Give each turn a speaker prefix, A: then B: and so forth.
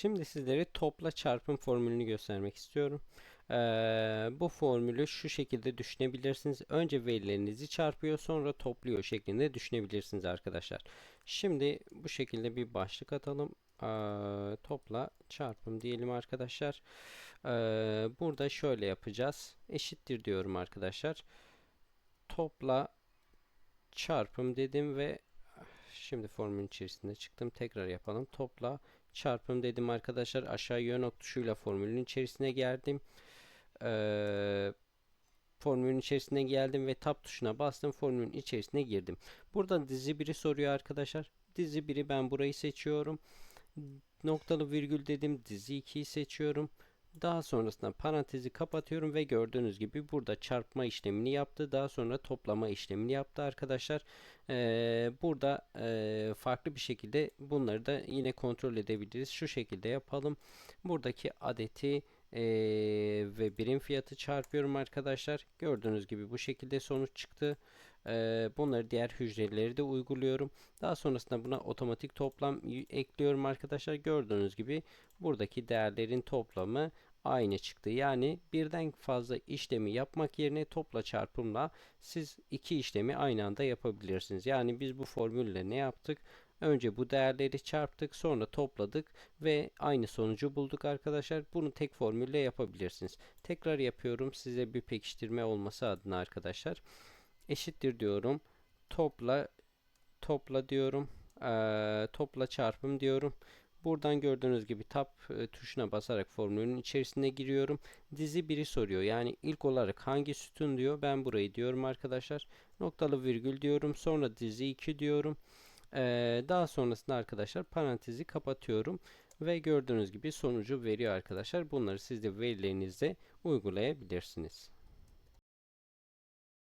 A: Şimdi sizlere topla çarpım formülünü göstermek istiyorum. Ee, bu formülü şu şekilde düşünebilirsiniz. Önce verilerinizi çarpıyor sonra topluyor şeklinde düşünebilirsiniz arkadaşlar. Şimdi bu şekilde bir başlık atalım. Ee, topla çarpım diyelim arkadaşlar. Ee, burada şöyle yapacağız. Eşittir diyorum arkadaşlar. Topla çarpım dedim ve şimdi formülün içerisinde çıktım. Tekrar yapalım. Topla çarpım dedim arkadaşlar. Aşağı yön ok tuşuyla formülün içerisine geldim. Ee, formülün içerisine geldim ve tab tuşuna bastım. Formülün içerisine girdim. Burada dizi biri soruyor arkadaşlar. Dizi biri ben burayı seçiyorum. Noktalı virgül dedim. Dizi 2'yi seçiyorum. Daha sonrasında parantezi kapatıyorum ve gördüğünüz gibi burada çarpma işlemini yaptı. Daha sonra toplama işlemini yaptı arkadaşlar. Ee, burada e, farklı bir şekilde bunları da yine kontrol edebiliriz. Şu şekilde yapalım. Buradaki adeti e, ve birim fiyatı çarpıyorum arkadaşlar. Gördüğünüz gibi bu şekilde sonuç çıktı. Bunları diğer hücreleri de uyguluyorum. Daha sonrasında buna otomatik toplam ekliyorum arkadaşlar. Gördüğünüz gibi buradaki değerlerin toplamı aynı çıktı. Yani birden fazla işlemi yapmak yerine topla çarpımla siz iki işlemi aynı anda yapabilirsiniz. Yani biz bu formülle ne yaptık? Önce bu değerleri çarptık, sonra topladık ve aynı sonucu bulduk arkadaşlar. Bunu tek formülle yapabilirsiniz. Tekrar yapıyorum size bir pekiştirme olması adına arkadaşlar. Eşittir diyorum. Topla topla diyorum. Ee, topla çarpım diyorum. Buradan gördüğünüz gibi tab e, tuşuna basarak formülün içerisine giriyorum. Dizi biri soruyor. Yani ilk olarak hangi sütun diyor. Ben burayı diyorum arkadaşlar. Noktalı virgül diyorum. Sonra dizi 2 diyorum. Ee, daha sonrasında arkadaşlar parantezi kapatıyorum. Ve gördüğünüz gibi sonucu veriyor arkadaşlar. Bunları siz de verilerinizde uygulayabilirsiniz.